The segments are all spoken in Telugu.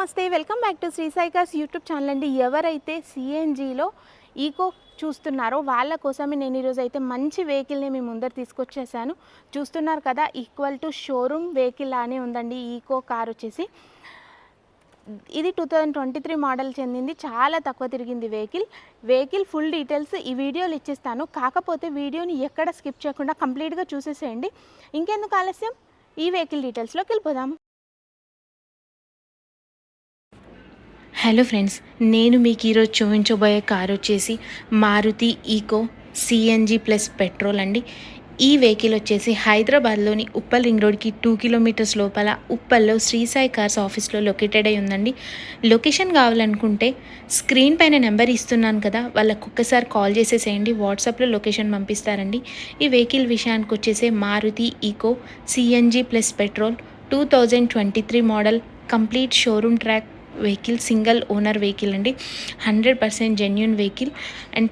నమస్తే welcome back to Sri YouTube channel అండి. ఎవరైతే సిఎన్జిలో ఈకో చూస్తున్నారో వాళ్ళ కోసమే నేను ఈరోజు అయితే మంచి వెహికల్ని మీ ముందర తీసుకొచ్చేసాను. చూస్తున్నారు కదా ఈక్వల్ టు షోరూమ్ వెహికల్ లానే ఉందండి ఈకో కార్ వచ్చేసి. ఇది two thousand twenty three model చెందింది చాలా తక్కువ తిరిగింది వెహికల్. వెహికల్ ఫుల్ డీటెయిల్స్ ఈ వీడియోలు ఇచ్చేస్తాను. కాకపోతే వీడియోని ఎక్కడ స్కిప్ చేయకుండా కంప్లీట్గా చూసేసేయండి. ఇంకెందుకు ఆలస్యం? ఈ వెహికల్ డీటెయిల్స్లోకి వెళ్ళిపోదాం. హలో ఫ్రెండ్స్ నేను మీకు ఈరోజు చూపించబోయే కారు వచ్చేసి Maruti Eeco C N G plus petrol అండి. ఈ వెహికల్ వచ్చేసి హైదరాబాద్లోని ఉప్పల్ రింగ్ రోడ్కి టూ కిలోమీటర్స్ లోపల ఉప్పల్లో శ్రీ సాయి కార్స్ ఆఫీస్లో లొకేటెడ్ అయి ఉందండి. లొకేషన్ కావాలనుకుంటే స్క్రీన్ పైన నెంబర్ ఇస్తున్నాను కదా వాళ్ళకు ఒక్కసారి కాల్ చేసేసేయండి వాట్సాప్లో లొకేషన్ పంపిస్తారండి. ఈ వెహికల్ విషయానికి వచ్చేసి Maruti Eeco C N G plus petrol two thousand twenty three model complete showroom track vehicle single owner vehicle అండి. Hundred percent genuine vehicle. And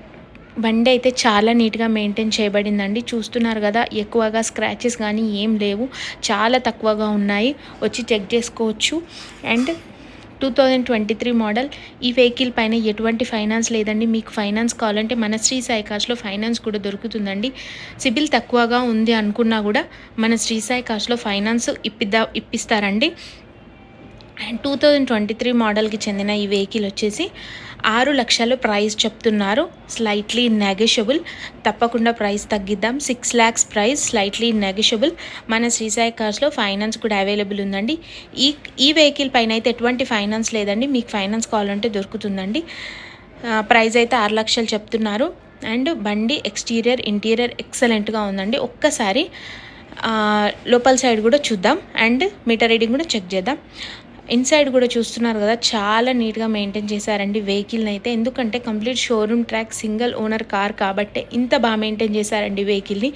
బండి అయితే చాలా నీట్గా మెయింటైన్ చేయబడిందండి. చూస్తున్నారు కదా ఎక్కువగా స్క్రాచెస్ కానీ ఏం లేవు. చాలా తక్కువగా ఉన్నాయి. వచ్చి చెక్ చేసుకోవచ్చు. And two thousand twenty three model. ఈ వెహికల్ పైన ఎటువంటి ఫైనాన్స్ లేదండి. మీకు ఫైనాన్స్ కావాలంటే మన శ్రీ సాయి కార్స్లో ఫైనాన్స్ కూడా దొరుకుతుందండి. సిబిల్ తక్కువగా ఉంది అనుకున్నా కూడా మన శ్రీ సాయి కార్స్లో ఫైనాన్స్ ఇప్పిద్దా ఇప్పిస్తారండి. And two thousand twenty three మోడల్కి చెందిన ఈ వెహికల్ వచ్చేసి ఆరు లక్షలు ప్రైస్ చెప్తున్నారు. స్లైట్లీ నెగషియబుల్ తప్పకుండా price తగ్గిద్దాం. Six lakhs price slightly negotiable మన శ్రీసాయి కార్స్లో ఫైనాన్స్ కూడా అవైలబుల్ ఉందండి. ఈ ఈ వెహికల్ పైన అయితే ఎటువంటి ఫైనాన్స్ లేదండి. మీకు ఫైనాన్స్ కావాలంటే దొరుకుతుందండి. ప్రైస్ అయితే ఆరు లక్షలు చెప్తున్నారు. అండ్ బండి ఎక్స్టీరియర్ ఇంటీరియర్ ఎక్సలెంట్గా ఉందండి. ఒక్కసారి లోపల సైడ్ కూడా చూద్దాం. అండ్ మీటర్ రీడింగ్ కూడా చెక్ చేద్దాం. ఇన్సైడ్ కూడా చూస్తున్నారు కదా చాలా నీట్గా మెయింటైన్ చేశారండి వెహికల్ని అయితే ఎందుకంటే complete showroom track single owner car కాబట్టే ఇంత బాగా మెయింటైన్ చేశారండి వెహికల్ని.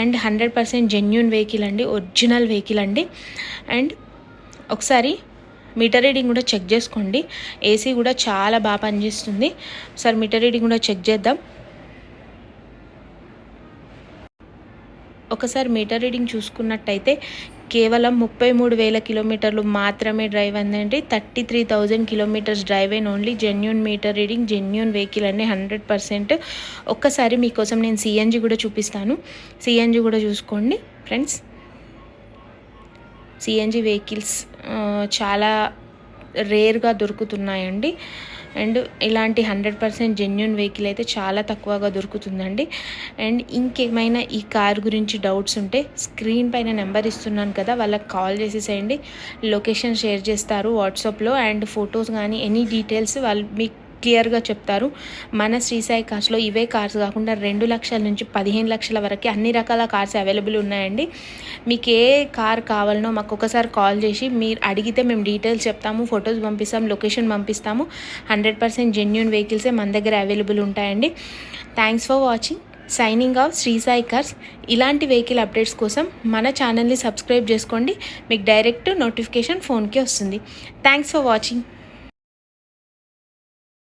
And hundred percent genuine vehicle అండి ఒరిజినల్ వెహికల్ అండి. అండ్ ఒకసారి మీటర్ రీడింగ్ కూడా చెక్ చేసుకోండి. ఏసీ కూడా చాలా బాగా పనిచేస్తుంది. ఒకసారి మీటర్ రీడింగ్ కూడా చెక్ చేద్దాం. ఒకసారి మీటర్ రీడింగ్ చూసుకున్నట్టయితే కేవలం ముప్పై మూడు వేల కిలోమీటర్లు మాత్రమే drive అందండి. Thirty three thousand kilometres drive అయిన only genuine meter reading genuine vehicle అనే హండ్రెడ్ పర్సెంట్. ఒక్కసారి మీకోసం నేను సిఎన్జి కూడా చూపిస్తాను. సిఎన్జి కూడా చూసుకోండి ఫ్రెండ్స్. సిఎన్జి వెహికల్స్ చాలా రేర్గా దొరుకుతున్నాయండి. అండ్ ఇలాంటి హండ్రెడ్ పర్సెంట్ జెన్యున్ వెహికల్ అయితే చాలా తక్కువగా దొరుకుతుందండి. అండ్ ఇంకేమైనా ఈ కార్ గురించి డౌట్స్ ఉంటే స్క్రీన్ పైన నెంబర్ ఇస్తున్నాను కదా వాళ్ళకి కాల్ చేసేసేయండి. లొకేషన్ షేర్ చేస్తారు వాట్సాప్లో. అండ్ ఫొటోస్ కానీ ఎనీ డీటెయిల్స్ వాళ్ళు మీకు క్లియర్గా చెప్తారు. మన శ్రీసాయి కార్స్లో ఇవే కార్స్ కాకుండా రెండు లక్షల నుంచి పదిహేను లక్షల వరకు అన్ని రకాల కార్స్ అవైలబుల్ ఉన్నాయండి. మీకు ఏ కార్ కావాలనో మాకు ఒకసారి కాల్ చేసి మీరు అడిగితే మేము డీటెయిల్స్ చెప్తాము ఫొటోస్ పంపిస్తాం లొకేషన్ పంపిస్తాము. హండ్రెడ్ పర్సెంట్ జెన్యున్ వెహికల్సే మన దగ్గర అవైలబుల్ ఉంటాయండి. Thanks for watching. Signing off Sri Sai cars. ఇలాంటి వెహికల్ అప్డేట్స్ కోసం మన ఛానల్ని సబ్స్క్రైబ్ చేసుకోండి. మీకు డైరెక్ట్ నోటిఫికేషన్ ఫోన్కే వస్తుంది. Thanks for watching.